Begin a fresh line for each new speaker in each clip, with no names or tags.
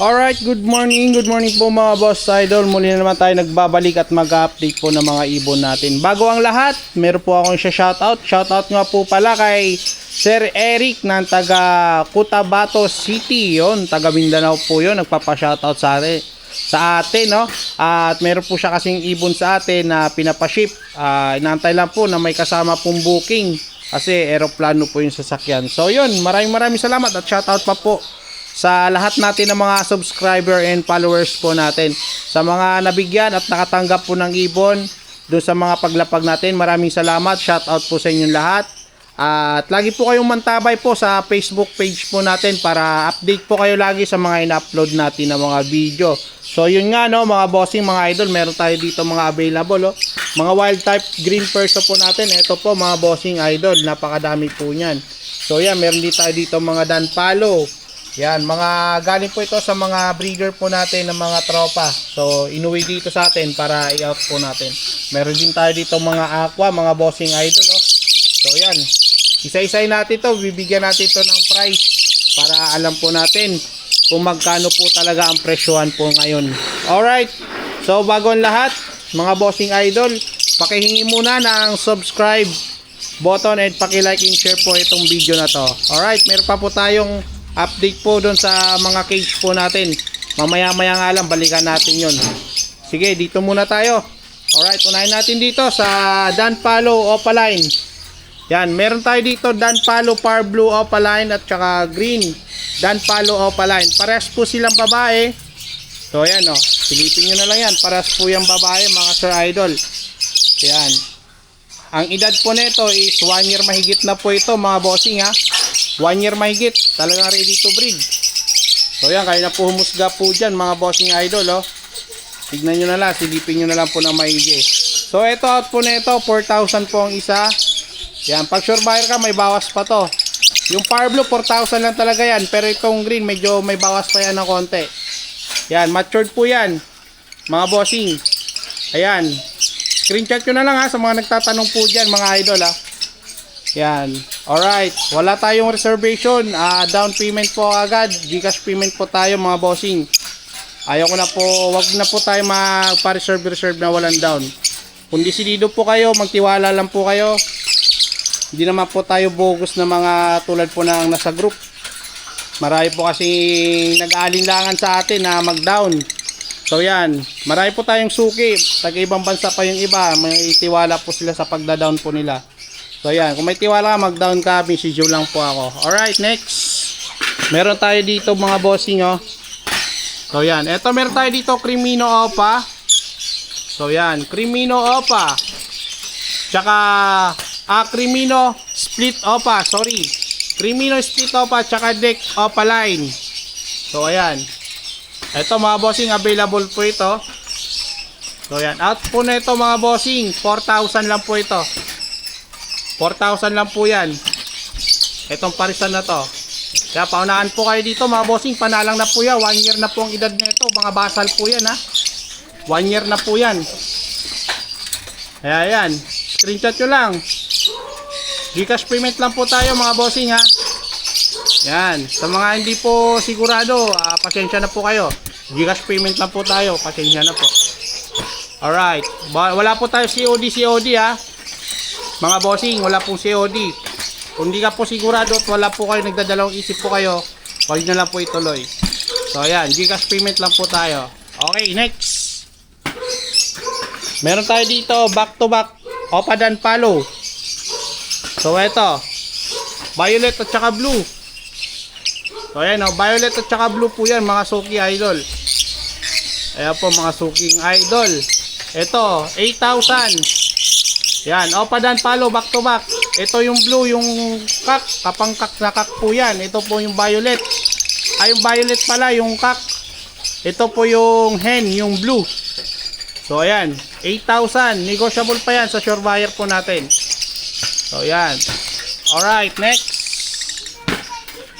Alright, good morning, good morning po mga boss idol. Muli na naman tayo nagbabalik at mag-update po ng mga ibon natin. Bago ang lahat, meron po akong siya shoutout. Nga po pala kay Sir Eric ng taga Cotabato City. Yon, taga Mindanao po yon nagpapa-shoutout sa atin. Sa atin, no? At meron po siya kasing ibon sa atin na pinapaship. Ah, inaantay lang po na may kasama pong booking. Kasi aeroplano po yung sasakyan. So yun, maraming maraming salamat at shoutout pa po sa lahat natin ng mga subscriber and followers po natin. Sa mga nabigyan at nakatanggap po ng ibon, doon sa mga paglapag natin, maraming salamat. Shout out po sa inyong lahat. At lagi po kayong mantabay po sa Facebook page po natin para update po kayo lagi sa mga ina-upload natin na mga video. So yun nga no, mga bossing, mga idol, meron tayo dito mga available oh. Mga wild type green perso po natin. Ito po mga bossing idol, napakadami po niyan. So yan, meron din tayo dito mga danpalo, yan, mga galing po ito sa mga breeder po natin ng mga tropa. So, inuwi dito sa atin para i-out po natin. Meron din tayo dito mga aqua, mga bossing idol, oh. So, yan. Isa-isay natin to, bibigyan natin to ng price para alam po natin kung magkano po talaga ang presyohan po ngayon. Alright. So, bago ang lahat, mga bossing idol, pakihingi muna ng subscribe button and paki-like and share po itong video na to. Alright, meron pa po tayong update po doon sa mga cage po natin. Mamaya-maya nga lang, balikan natin yon. Sige, dito muna tayo. Alright, unahin natin dito sa Dan Opaline. Yan, meron tayo dito Dan Palo Blue Opaline at saka Green Dan Opaline. Parehas po silang babae. So, ayan o. Silipin nyo na lang yan. Parehas po yung babae, mga Sir Idol. Yan. Ang edad po nito is 1 year mahigit na po ito, mga bossing ha. 1 year mahigit. Talagang ready to breed. So yan, kaya na po humusga po dyan, mga bossing idol, oh. Tignan nyo na lang, silipin nyo na lang po ng maigi. So ito out po nito, 4,000 po ang isa. Yan, pag sure buyer ka, may bawas pa to. Yung Power Blue, 4,000 lang talaga yan. Pero itong green, medyo may bawas pa yan ng konti. Yan, matured po yan. Mga bossing. Ayan. Screenshot ko na lang ha sa mga nagtatanong po dyan, mga idol ha. Yan. Alright. Wala tayong reservation. Ah, down payment po agad. Gcash payment po tayo mga bossing. Ayaw ko na po, wag na po tayo magpa-reserve-reserve na walang down. Kung desidido po kayo, magtiwala lang po kayo. Hindi naman po tayo bogus na mga tulad po ng nasa group. Marami po kasi nag-aalinlangan sa atin na mag-down. So yan, marami po tayong suki. Taga ibang bansa pa yung iba. May tiwala po sila sa pagda-down po nila. So yan, kung may tiwala mag-down ka, message lang po ako. Alright, next. Meron tayo dito mga bossing oh. So yan, eto meron tayo dito Crimino Opa. So yan, Crimino Opa. Tsaka ah, Crimino Split Opa, sorry. Crimino Split Opa tsaka Deck Opa line. So ayan. Ito mga bossing, available po ito. So yan, out po na ito mga bossing, 4,000 lang po ito. 4,000 lang po yan. Itong parisan na to. Kaya paunahan po kayo dito mga bossing. Panalang na po yan. 1 year na po ang edad nito. Mga basal po yan ha. 1 year na po yan. Kaya yan. Screenshot nyo lang. Gcash payment lang po tayo mga bossing ha. Yan. Sa mga hindi po sigurado, ah, pasensya na po kayo. Gcash payment lang po tayo. Pasensya na po. Alright. Ba- Wala po tayo COD COD ha. Mga bossing, wala pong COD. Kung di ka po sigurado at wala po kayo nagdadalawang isip po kayo, huwag na lang po ituloy. So ayan, Gcash payment lang po tayo. Okay, next. Meron tayo dito, back to back, Opa Dan Palo. So eto, violet at saka blue. So ayan o, violet at saka blue po yan, mga Suki Idol. Ayan po mga Suking Idol. Ito, 8,000. Yan, Opa Dan Palo back to back. Ito yung blue, yung kak, kapangkak na kak po yan. Ito po yung violet. Ay, yung violet pala, yung kak. Ito po yung hen, yung blue. So, ayan, 8,000. Negotiable pa yan sa sure buyer po natin. So, ayan. Alright, next.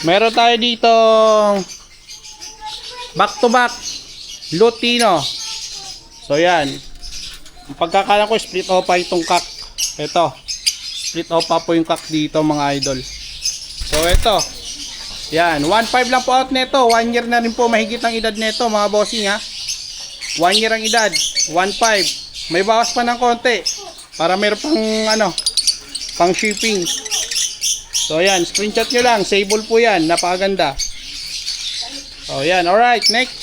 Meron tayo dito back to back Lutino. So, yan. Ang pagkakala ko, split opa itong kak. Ito. Split opa po yung kak dito, mga idol. So, ito. Yan, 1.5 lang po out nito. 1 year na rin po mahigit ang edad nito, mga bossing ha. 1 year ang edad, 1.5. May bawas pa ng konti para meron pang ano, pang shipping. So yan, screenshot nyo lang. Sable po yan, napakaganda. So yan, alright, next.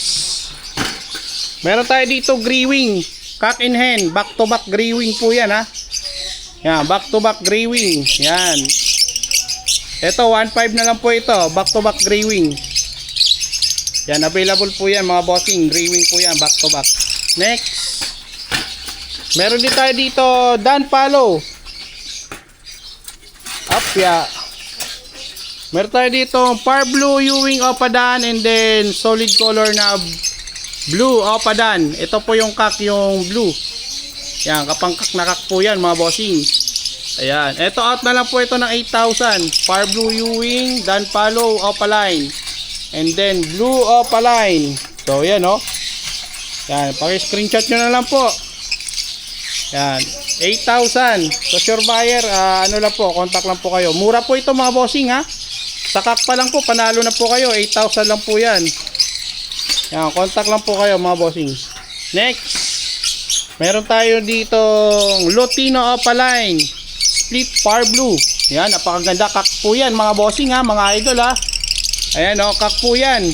Meron tayo dito grewing, cock in hen, back to back grewing po yan ha. Yan, back to back grewing. Yan. Ito, 1.5 na lang po ito. Back to back grewing. Yan, available po yan mga bossing. Grewing po yan, back to back. Next. Meron din tayo dito, Dan Palo. Apya. Meron tayo dito, Par Blue Ewing Opadan and then solid color na blue Opadan. Ito po yung kak, yung blue. Yan, kapangkak na kak po yan mga bossing. Ayan. Ito out na lang po ito ng 8,000. Par Blue Ewing, Dan Palo, Opaline. And then Blue Opaline. So, yan oh. Yan. Paki-screenshot nyo na lang po. Yan. 8,000. So, sure buyer, ah, ano lang po, contact lang po kayo. Mura po ito mga bossing ha. Sa kak pa lang po, panalo na po kayo. 8,000 lang po yan. Yan, contact lang po kayo mga bossing. Next. Meron tayo dito Lutino Opaline Split Par Blue. Yan, napakaganda kak po yan mga bossing ha, mga idol ha. Ayan o, kak po yan.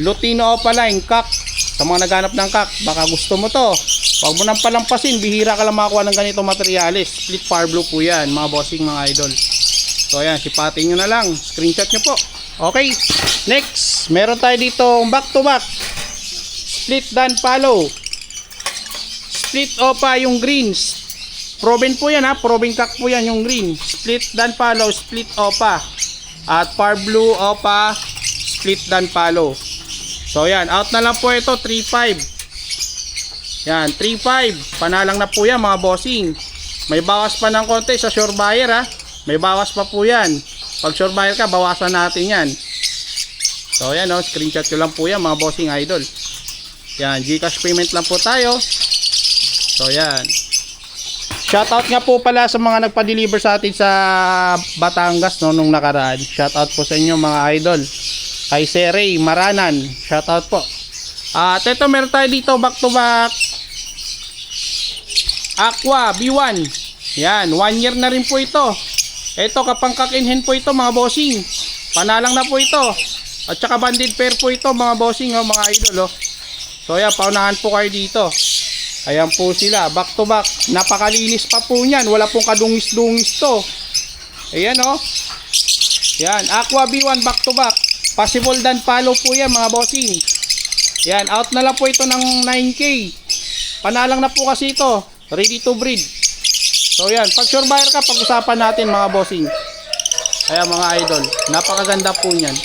Lutino Opaline kak. Sa mga naghanap ng kak, baka gusto mo to. Huwag mo nang palampasin, bihira ka lang makakuha ng ganito materyales. Split Par Blue po yan, mga bossing, mga idol. So ayan, sipatin nyo na lang. Screenshot nyo po. Okay, next. Meron tayo dito back to back. Split Dan Palo. Split Opa yung greens. Proven po yan ha. Proven kak po yan yung green. Split Dan Palo, Split Opa. At Par Blue Opa, Split Dan Palo. So yan, out na lang po ito, 3.5. Yan, 3.5. Panalang na po yan mga bossing. May bawas pa ng konti sa sure buyer ha. May bawas pa po yan. Pag sure buyer ka, bawasan natin yan. So yan o, screenshot ko lang po yan mga bossing idol. Yan, Gcash payment lang po tayo. So yan. Shoutout nga po pala sa mga nagpa-deliver sa atin sa Batangas no, nung nakaraan. Shoutout po sa inyo mga idol. Kay Sir Ray Maranan. Shoutout po. At ito meron tayo dito back to back. Aqua B1. Yan, one year na rin po ito. Ito kapangkakinhin po ito mga bossing. Panalang na po ito. At saka banded pair po ito mga bossing oh, mga idol oh. So yan, paunahan po kayo dito. Ayan po sila, back to back. Napakalinis pa po niyan. Wala pong kadungis-dungis to. Ayan oh. Yan, Aqua B1 back to back. Possible dan follow po yan mga bossing. Yan, out na lang po ito ng 9K. Panalang na po kasi ito. Ready to breed. So yan, pag sure buyer ka, pag-usapan natin mga bossing. Ayan mga idol, napakaganda po niyan.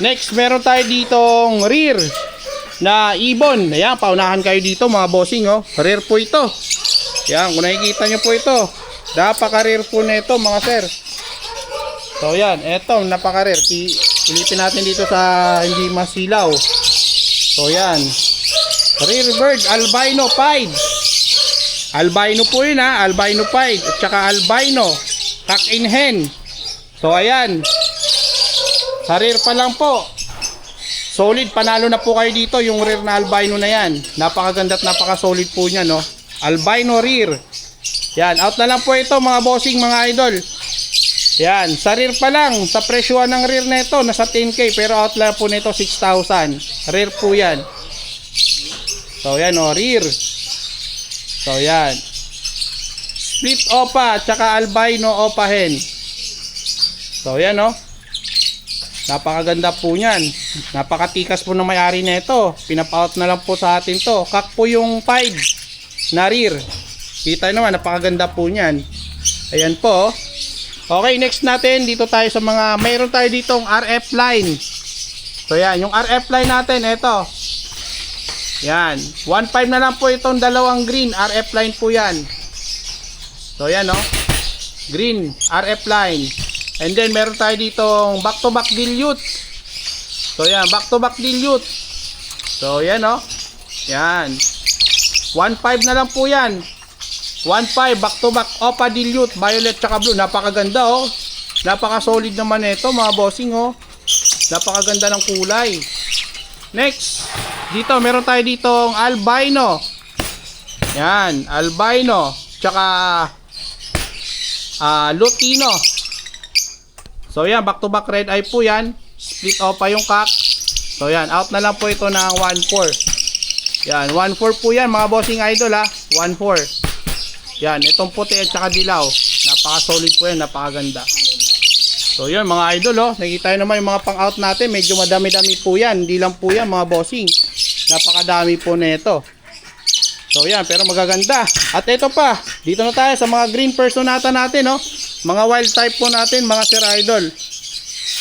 Next, meron tayo ditong rear na ibon. Ayan, paunahan kayo dito mga bossing oh. Rear po ito. Ayan, kung nakikita nyo po ito. Napaka-rear po na ito mga sir. So yan, eto napaka-rare. Silipin natin dito sa hindi masilaw. So yan. Rare bird albino pied. Albino po yun ha, albino pied at saka albino cock in hen. So ayan. Sa rare pa lang po. Solid panalo na po kayo dito yung rare na albino na yan. Napakaganda at napaka-solid po niya no. Albino rare. Yan, out na lang po ito mga bossing mga idol. Yan, sa rear pa lang, sa presyuhan ng rear nito, nasa 10k, pero out lang po nito 6,000. Rear po yan. So yan o, rear. So yan. Split opa, tsaka albino opa hen. So yan o. Napakaganda po niyan. Napakatikas po ng may-ari nito. Pinapa-out na lang po sa atin to. Kak po yung 5 na rear. Kita naman, napakaganda po niyan. Ayan po. oh. Okay, next natin, dito tayo sa mga, mayroon tayo ditong RF line. So yan, yung RF line natin, ito. Yan, 1.5 na lang po itong dalawang green, RF line po yan. So yan, no. Green, RF line. And then, meron tayo ditong back-to-back dilute. So yan, back-to-back dilute. So yan, no. Yan. 1.5 na lang po yan. 1.5 back to back Opa Dilute Violet tsaka blue napakaganda oh Napaka-solid naman ito mga bossing oh. Napakaganda ng kulay. Next, dito meron tayo ditong albino. Yan, albino. Tsaka ah lutino. So yan, back to back red eye po yan. Split off pa yung cock. So yan, out na lang po ito ng 1.4. Yan, 1.4 po yan mga bossing idol ha. 1.4. Yan, itong puti at saka dilaw. Napaka-solid po yan, napakaganda. So yun mga idol oh, nakikita nyo naman yung mga pang-out natin, medyo madami-dami po yan. Hindi lang po yan mga bossing. Napakadami po nito. So yan, pero magaganda. At ito pa, dito na tayo sa mga green personata natin, no? Mga wild type po natin, mga sir idol.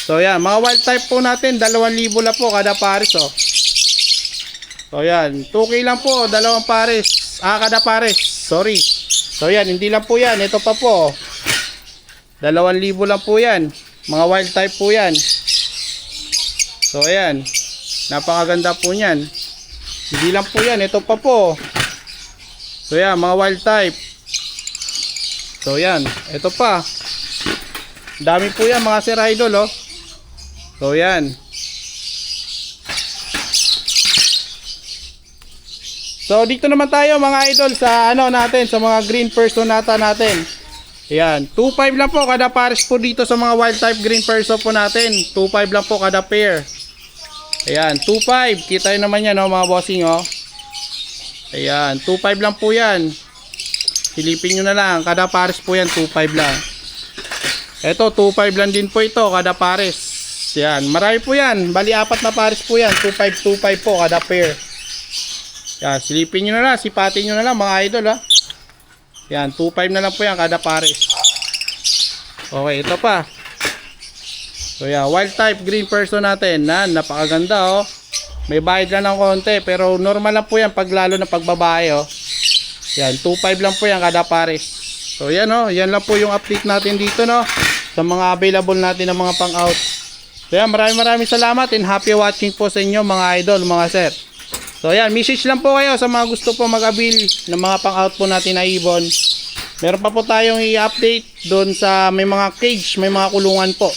So yan, mga wild type po natin, 2,000 lang po kada pares, oh. So yan, 2K lang po, dalawang pares. Ah, kada pares, sorry. So yan, hindi lang po yan, ito pa po. 2,000 lang po yan. Mga wild type po yan. So ayan, napakaganda po niyan. Hindi lang po yan, ito pa po. So yan, mga wild type. So yan, ito pa. Dami po yan mga sir idol oh. So yan. So dito naman tayo mga idol sa ano natin, sa mga green personata natin. Yan, 2.5 lang po kada pares po dito sa mga wild type green perso po natin. 2.5 lang po kada pair. Ayan, 2.5. Kita nyo naman yan, oh, mga bossing, oh. Ayan, 2.5 lang po yan. Silipin nyo na lang. Kada pares po yan, 2.5 lang. Ito, 2.5 lang din po ito, kada pares. Yan, marami po yan. Bali, apat na pares po yan. 2.5, 2.5 po, kada pair. Yan, silipin nyo na lang. Sipatin nyo na lang, mga idol, ha. Yan, 2.5 na lang po yan, kada pares. Okay, ito pa. So yan, wild type green person natin. Na, napakaganda oh. May bayad lang ng konti pero normal lang po yan pag lalo na pagbabae oh. Yan, 2.5 lang po yan kada pares. So yan oh, yan lang po yung update natin dito no sa mga available natin ng mga pang-out. So yan, maraming maraming salamat and happy watching po sa inyo mga idol, mga sir. So yan, message lang po kayo sa mga gusto po mag-avail ng mga pang-out po natin na ibon. Meron pa po tayong i-update doon sa may mga cage, may mga kulungan po.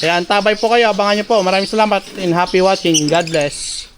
Kaya antabay po kayo, abangan nyo po. Maraming salamat and happy watching. God bless.